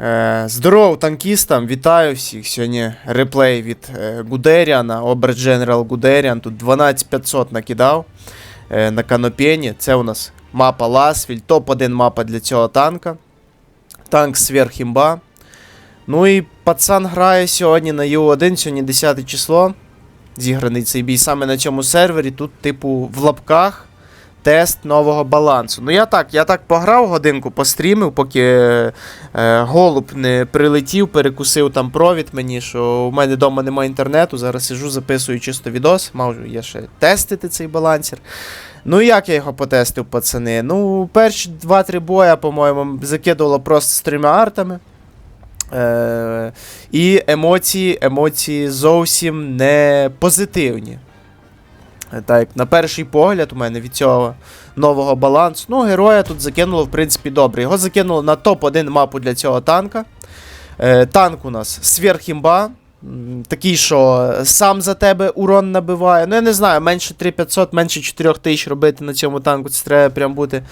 Е, здоров танкістам, вітаю всіх. Сьогодні реплей від е, Гудеріана, Обер Дженерал Гудеріан. Тут 12500 накидав е, на канопені. Це у нас мапа Ласвіль, топ-1 мапа для цього танка. Танк сверхімба. Ну і пацан грає сьогодні на Ю1, сьогодні 10 число. Зіграний цей бій саме на цьому сервері. Тут, типу, в лапках тест нового балансу. Ну я так, я так пограв годинку, пострімив, поки е, голуб не прилетів, перекусив там провід мені, що у мене вдома немає інтернету. Зараз сижу, записую чисто відос. Можу я ще тестити цей балансір. Ну як я його потестив, пацани? Ну, перші 2-3 боя, по-моєму, закидувало просто з трьома артами. Е, і емоції, емоції зовсім не позитивні. Е, Так, на перший погляд, у мене від цього нового балансу. Ну, героя тут закинуло, в принципі, добре. Його закинуло на топ-1 мапу для цього танка. Е, танк у нас сверхімба. Такий, що сам за тебе урон набиває. Ну, я не знаю, менше 3500, менше 4000 робити на цьому танку. Це треба прям бути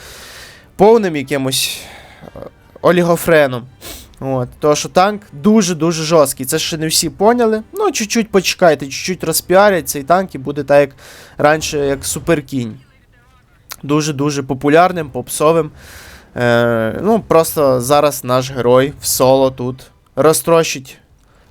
повним якимось е, олігофреном. От, тому що танк дуже-дуже жорсткий. Це ще не всі поняли. Ну, чуть-чуть почекайте, чуть-чуть розпіарять цей танк і буде так, як раніше, як суперкінь. Дуже-дуже популярним, попсовим. Е, ну, просто зараз наш герой в соло тут розтрощить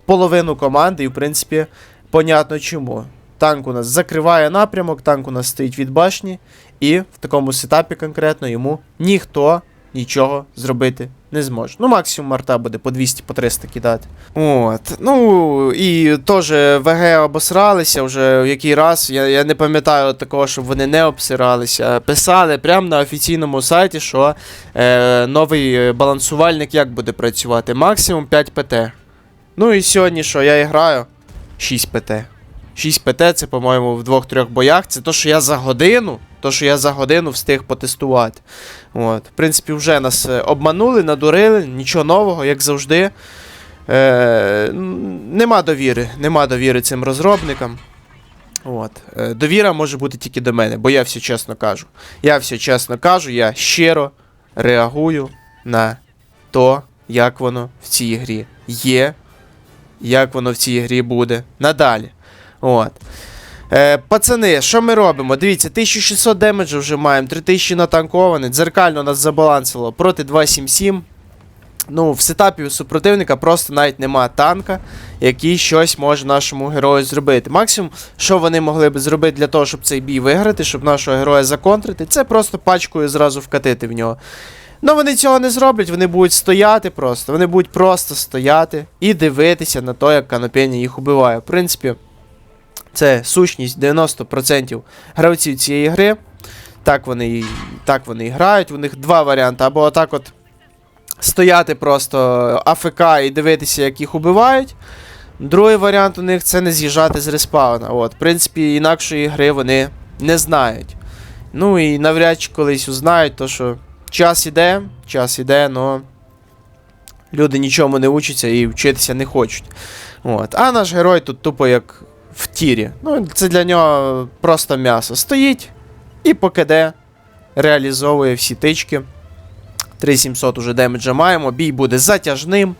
половину команди, і, в принципі, понятно чому. Танк у нас закриває напрямок, танк у нас стоїть від башні, і в такому сетапі конкретно йому ніхто нічого зробити не зможе. Ну, максимум арта буде по 200 по 300 кидати. От. Ну, і теж ВГ обосралися вже в який раз. Я, я не пам'ятаю такого, щоб вони не обсиралися. Писали прямо на офіційному сайті, що е, новий балансувальник як буде працювати. Максимум 5 ПТ. Ну і сьогодні що, я і граю 6 ПТ. 6 ПТ це, по-моєму, в двох-трьох боях. Це то, що я за годину. То, що я за годину встиг потестувати. От. В принципі, вже нас е, обманули, надурили, нічого нового, як завжди. Е, нема довіри. Нема довіри цим розробникам. От. Е, довіра може бути тільки до мене, бо я все чесно кажу. Я все чесно кажу, я щиро реагую на то, як воно в цій грі є, як воно в цій грі буде надалі. От. Е, пацани, що ми робимо? Дивіться, 1600 демеджу вже маємо, 3000 натанкований, дзеркально нас забалансило проти 277. Ну, в сетапі у супротивника просто навіть нема танка, який щось може нашому герою зробити. Максимум, що вони могли б зробити для того, щоб цей бій виграти, щоб нашого героя законтрити, це просто пачкою зразу вкатити в нього. Ну вони цього не зроблять, вони будуть стояти просто. Вони будуть просто стояти і дивитися на те, як канопені їх убиває. В принципі, це сущність 90% гравців цієї гри. Так вони, так вони і грають. У них два варіанти. Або отак от стояти просто АФК і дивитися, як їх убивають. Другий варіант у них це не з'їжджати з респауна. От, в принципі, інакшої гри вони не знають. Ну і навряд чи колись узнають, то що час іде, час іде, но люди нічому не учаться і вчитися не хочуть. От. А наш герой тут тупо як в тірі. Ну, це для нього просто м'ясо. Стоїть і по КД реалізовує всі тички. 3700 уже демеджа маємо. Бій буде затяжним.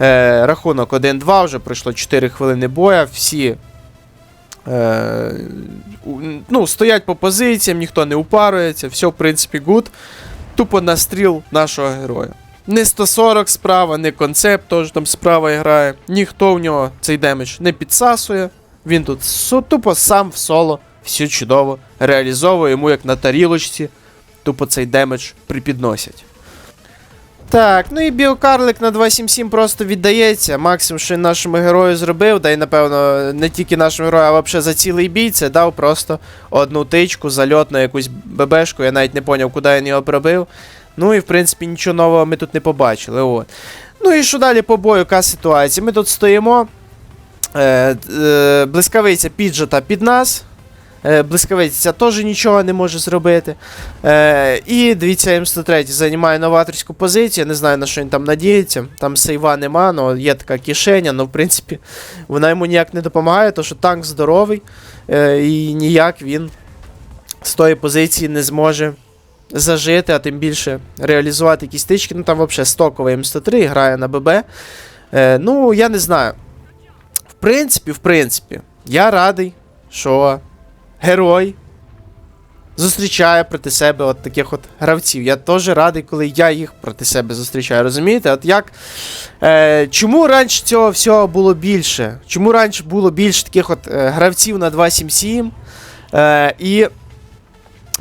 Е, рахунок 1-2, вже пройшло 4 хвилини боя. Всі е, ну, стоять по позиціям, ніхто не упарується, все, в принципі, гуд. Тупо на стріл нашого героя. Не 140 справа, не концепт теж там справа грає. Ніхто в нього цей демедж не підсасує. Він тут тупо сам в соло все чудово реалізовує йому як на тарілочці. Тупо цей демедж припідносять. Так, ну і біокарлик на 277 просто віддається. Максимум, що нашому герою зробив, да й напевно не тільки нашому герою, а взагалі за цілий бій, це дав просто одну тичку, зальот на якусь ББшку, я навіть не поняв, куди він його пробив. Ну і в принципі нічого нового ми тут не побачили. От. Ну і що далі по бою, яка ситуація? Ми тут стоїмо. Е, е, блискавиця піджата під нас. Е, блискавиця теж нічого не може зробити. І дивіться, М103 займає новаторську позицію. Не знаю, на що він там надіється. Там сейва нема, але є така кишеня, але в принципі вона йому ніяк не допомагає, тому що танк здоровий, і ніяк він з тої позиції не зможе зажити, а тим більше реалізувати якісь тички. Ну там взагалі стоковий М103 грає на ББ. Ну, я не знаю. Принципі, в принципі, я радий, що герой зустрічає проти себе от таких от гравців. Я теж радий, коли я їх проти себе зустрічаю. Розумієте? От як. Е, чому раніше цього всього було більше? Чому раніше було більше таких от е, гравців на 277 е, і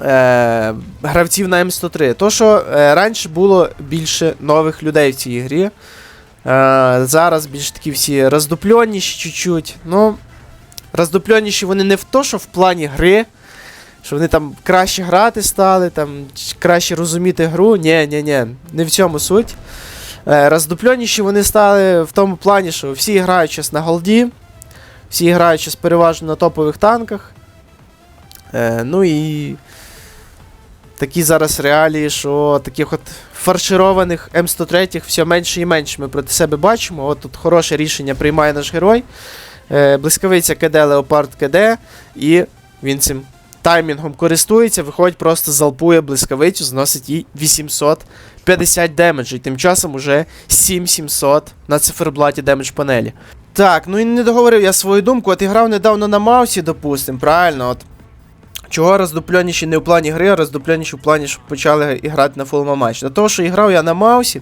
е, гравців на М103? То, що е, раніше було більше нових людей в цій грі. Е, зараз більш такі всі роздупльоніші чуть-чуть. Ну, роздупльоніші вони не в то, що в плані гри, що вони там краще грати стали, там краще розуміти гру. Ні, ні, ні, не в цьому суть. Е, роздупльоніші вони стали в тому плані, що всі грають зараз на голді, всі грають зараз переважно на топових танках. Е, ну і такі зараз реалії, що таких от фаршированих М103 все менше і менше ми проти себе бачимо. От тут хороше рішення приймає наш герой. Е, блискавиця КД, Леопард КД, і він цим таймінгом користується, виходить, просто залпує блискавицю, зносить їй 850 демеджу. І тим часом уже 7700 на циферблаті демедж панелі. Так, ну і не договорив я свою думку. От і грав недавно на Маусі, допустим, правильно. От Чого роздупльоніші не в плані гри, а роздупльоніші в плані, щоб почали грати на фулма матч. До того, що грав я на Маусі,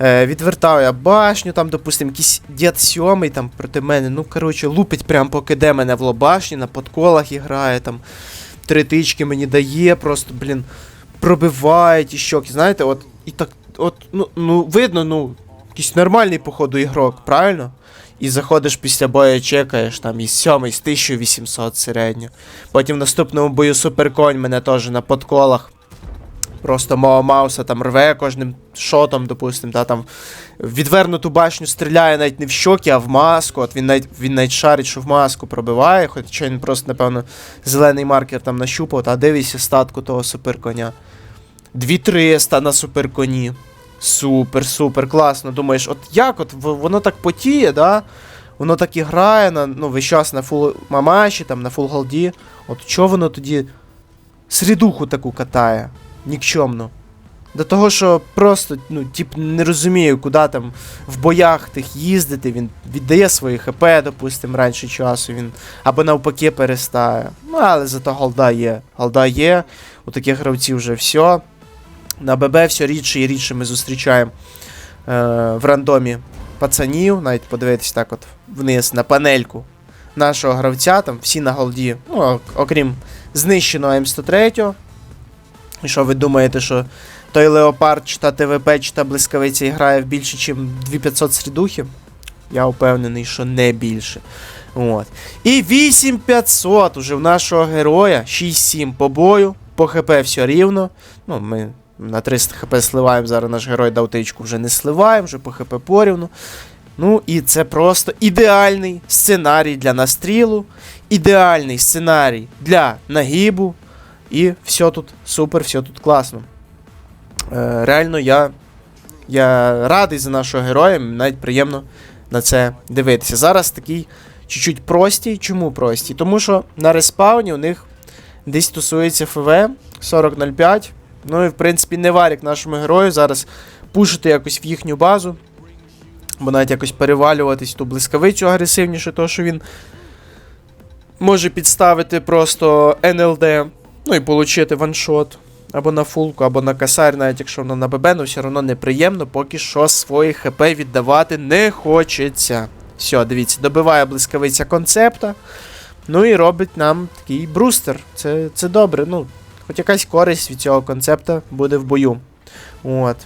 е, відвертав я башню, там, допустим, якийсь дід сьомий там проти мене. Ну, коротше, лупить прям поки де мене в лобашні, на подколах грає там. Три тички мені дає, просто, блін, пробиває ті щоки. Знаєте, от і так, от, ну, ну видно, ну, якийсь нормальний, походу, ігрок, правильно? І заходиш після бою, чекаєш там із 7 з 1800 середньо. Потім в наступному бою суперконь мене теж на подколах. Просто мого Мауса там рве кожним шотом, допустим, та там відвернуту башню стріляє навіть не в щоки, а в маску. От він навіть він навіть шарить, що в маску пробиває, хоча він просто, напевно, зелений маркер там нащупав, та дивися статку того суперконя. 2300 на суперконі. Супер, супер, класно. Думаєш, от як от воно так потіє, да? Воно так і грає на, ну, весь час на фул мамаші, там, на фул голді. От чого воно тоді срідуху таку катає? Нікчомно. До того, що просто, ну, тип, не розумію, куди там в боях тих їздити, він віддає свої ХП, допустим, раніше часу, він або навпаки перестає. Ну, але зато голда є. Голда є, у таких гравців вже все. На ББ все рідше і рідше ми зустрічаємо е, в рандомі пацанів, навіть подивитись так от вниз на панельку нашого гравця, там всі на голді, ну, окрім знищеного М103. І що ви думаєте, що той Леопард чи та ТВП, чи та блискавиця грає в більше, ніж 2500 срідухів? Я впевнений, що не більше. От. І 8500 уже в нашого героя, 6-7 по бою, по ХП все рівно. Ну, ми на 300 хп сливаємо, зараз наш герой дав тичку вже не сливаємо, вже по хп порівну. Ну і це просто ідеальний сценарій для настрілу, ідеальний сценарій для нагибу. І все тут супер, все тут класно. Е, реально, я, я радий за нашого героя, навіть приємно на це дивитися. Зараз такий чуть-чуть простій. Чому простій? Тому що на респауні у них десь тусується ФВ 40.05. Ну і в принципі не варік нашому герою зараз пушити якось в їхню базу. Бо навіть якось перевалюватись ту блискавицю агресивніше, то що він може підставити просто НЛД, ну і отримати ваншот. Або на фулку, або на касар, навіть якщо воно на ББ, ну все одно неприємно, поки що свої ХП віддавати не хочеться. Все, дивіться, добиває блискавиця концепта. Ну і робить нам такий брустер. Це, це добре. Ну, хоч якась користь від цього концепта буде в бою. От.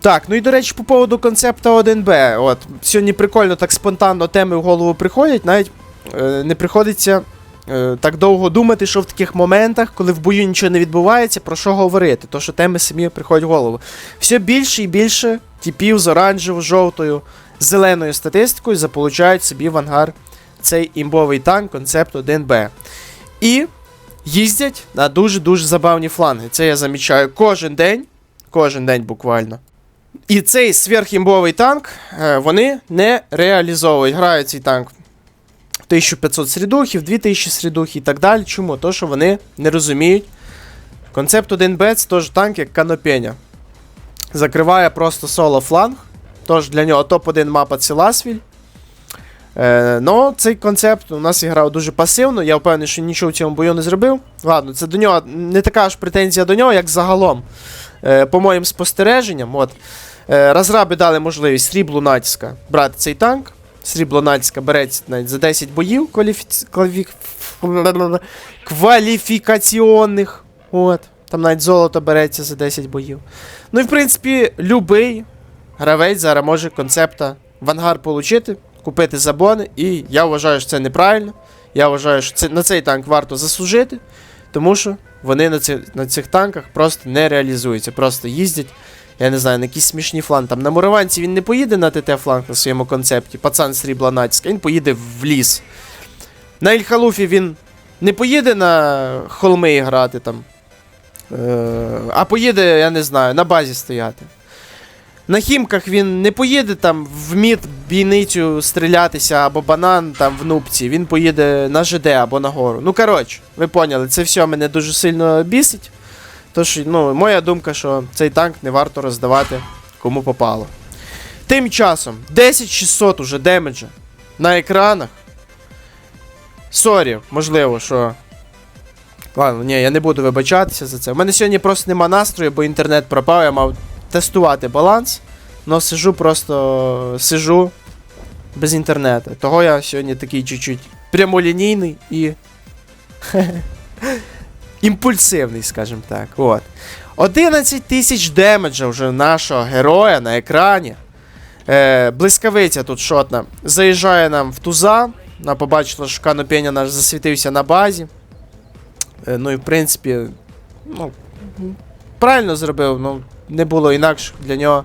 Так, ну і до речі, по поводу концепта 1Б. От, сьогодні прикольно так спонтанно теми в голову приходять, навіть е, не приходиться е, так довго думати, що в таких моментах, коли в бою нічого не відбувається, про що говорити, то що теми самі приходять в голову. Все більше і більше типів з оранжево-жовтою, зеленою статистикою заполучають собі в ангар цей імбовий танк концепт 1Б. І їздять на дуже-дуже забавні фланги. Це я замічаю кожен день. Кожен день буквально. І цей сверхімбовий танк е, вони не реалізовують. Грають цей танк 1500 срідухів, 2000 срідухів і так далі. Чому? То, що вони не розуміють, Концепт 1Б це теж танк, як Канопеня. Закриває просто соло фланг. Тож для нього топ-1 мапа це Ласвіль. Е, цей концепт у нас грав дуже пасивно. Я впевнений, що нічого в цьому бою не зробив. Ладно, це до нього не така ж претензія до нього, як загалом. Е, по моїм спостереженням, от. Е, розраби дали можливість сріблу натиска брати цей танк. Срібло натиска береться навіть за 10 боїв кваліфі... кваліфі... кваліфікаційних. От. Там навіть золото береться за 10 боїв. Ну і в принципі, любий гравець зараз може концепта в ангар получити, купити забони, і я вважаю, що це неправильно. Я вважаю, що це, на цей танк варто заслужити, тому що вони на, ці, на цих танках просто не реалізуються, просто їздять. Я не знаю, на якісь смішні фланги. Там на Мураванці він не поїде на ТТ фланг на своєму концепті, пацан срібла натиска, він поїде в ліс. На Ільхалуфі він не поїде на холми грати там. Е, а поїде, я не знаю, на базі стояти. На хімках він не поїде там в мід бійницю стрілятися або банан там в нубці. Він поїде на ЖД або на гору. Ну, коротше, ви поняли, це все мене дуже сильно бісить. Тож, ну, моя думка, що цей танк не варто роздавати кому попало. Тим часом 10600 уже демеджа на екранах. Сорі, можливо, що. Ладно, ні, я не буду вибачатися за це. У мене сьогодні просто нема настрою, бо інтернет пропав, я мав тестувати баланс. Но сижу просто сижу без інтернету. Того я сьогодні такий чуть-чуть прямолінійний і. імпульсивний, скажімо так. От. 11 тисяч демеджа вже нашого героя на екрані. Е, блискавиця тут шотна. Заїжджає нам в туза. Вона побачила, що Канопеня наш засвітився на базі. Е, ну і в принципі, ну, правильно зробив, ну, не було інакше для нього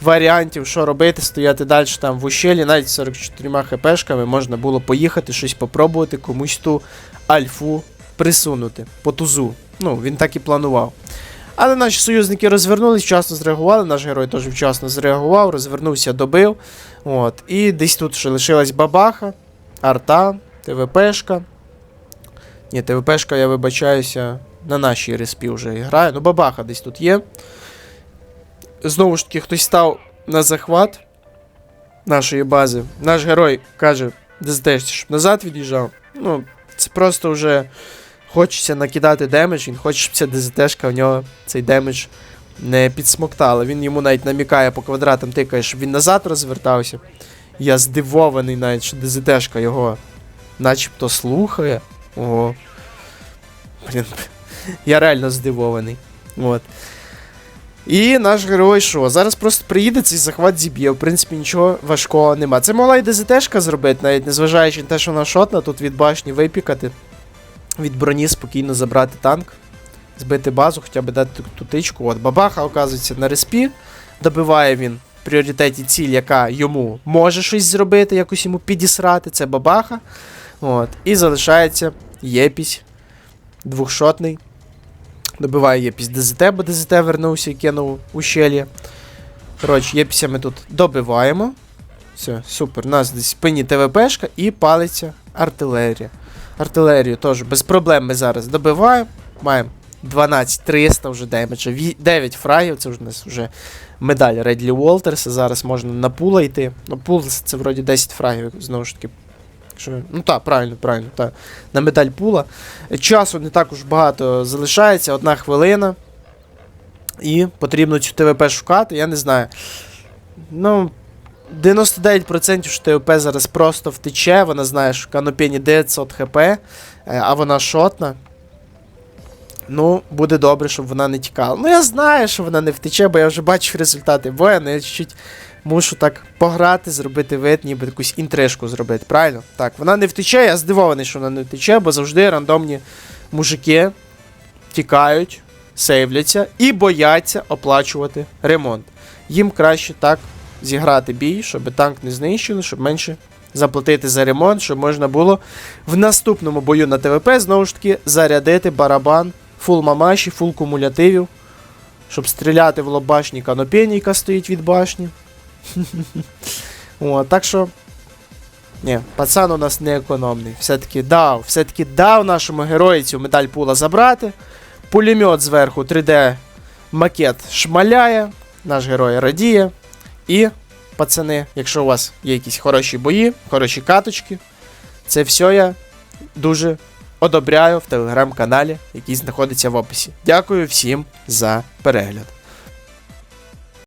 варіантів, що робити, стояти далі там в ущелі, навіть з 44 хпшками можна було поїхати, щось попробувати, комусь ту альфу присунути по тузу. Ну, він так і планував. Але наші союзники розвернулись, вчасно зреагували, наш герой теж вчасно зреагував, розвернувся, добив. От. І десь тут ще лишилась бабаха, арта, ТВПшка. Ні, ТВПшка, я вибачаюся, на нашій респі вже грає. Ну, бабаха десь тут є. Знову ж таки, хтось став на захват нашої бази. Наш герой каже, ДЗД, щоб назад від'їжджав. Ну, це просто вже хочеться накидати демедж, він хоче, щоб ця ДЗТшка в нього цей демедж не підсмоктала. Він йому навіть намікає по квадратам, тикає, щоб він назад розвертався. Я здивований навіть, що ДЗТшка його начебто слухає. Ого. Блін. Я реально здивований. От. І наш герой що? Зараз просто приїде цей захват зіб'є. В принципі, нічого важкого нема. Це могла і ДЗТшка зробити, навіть незважаючи на те, що вона шотна, тут від башні випікати. Від броні спокійно забрати танк, збити базу, хоча б дати ту тичку. От бабаха, оказується, на респі. Добиває він в пріоритеті ціль, яка йому може щось зробити, якось йому підісрати. Це бабаха. От. І залишається Єпісь. Двохшотний. Добиває Єпісь ДЗТ, бо ДЗТ вернувся і кинув ущелье. Коротше, Єпіся ми тут добиваємо. Все, супер. У нас десь спині ТВПшка і палиться артилерія. Артилерію теж без проблем ми зараз добиваємо. Маємо 12300 вже демеджа. 9 фрагів, це вже у нас вже медаль Редлі Уолтерса. Зараз можна на пула йти. Ну, пул це вроді 10 фрагів, знову ж таки. Що, ну так, правильно, правильно, так. На медаль пула. Часу не так уж багато залишається, одна хвилина. І потрібно цю ТВП шукати, я не знаю. Ну, 99% що ТВП зараз просто втече, вона знає, що Канопені 900 хп, е, а вона шотна. Ну, буде добре, щоб вона не тікала. Ну, я знаю, що вона не втече, бо я вже бачив результати але я чуть-чуть мушу так пограти, зробити вид, ніби якусь інтрижку зробити. Правильно? Так, вона не втече, я здивований, що вона не втече, бо завжди рандомні мужики тікають, сейвляться і бояться оплачувати ремонт. Їм краще так зіграти бій, щоб танк не знищили, щоб менше заплатити за ремонт, щоб можна було в наступному бою на ТВП знову ж таки зарядити барабан фул мамаші, фул кумулятивів, щоб стріляти в лоб башні яка стоїть від башні. О, так що. Ні, пацан у нас не економний. Все-таки дав, все-таки дав нашому герою цю медаль пула забрати. Пулемет зверху 3D макет шмаляє, наш герой радіє. І, пацани, якщо у вас є якісь хороші бої, хороші каточки, це все я дуже одобряю в телеграм-каналі, який знаходиться в описі. Дякую всім за перегляд.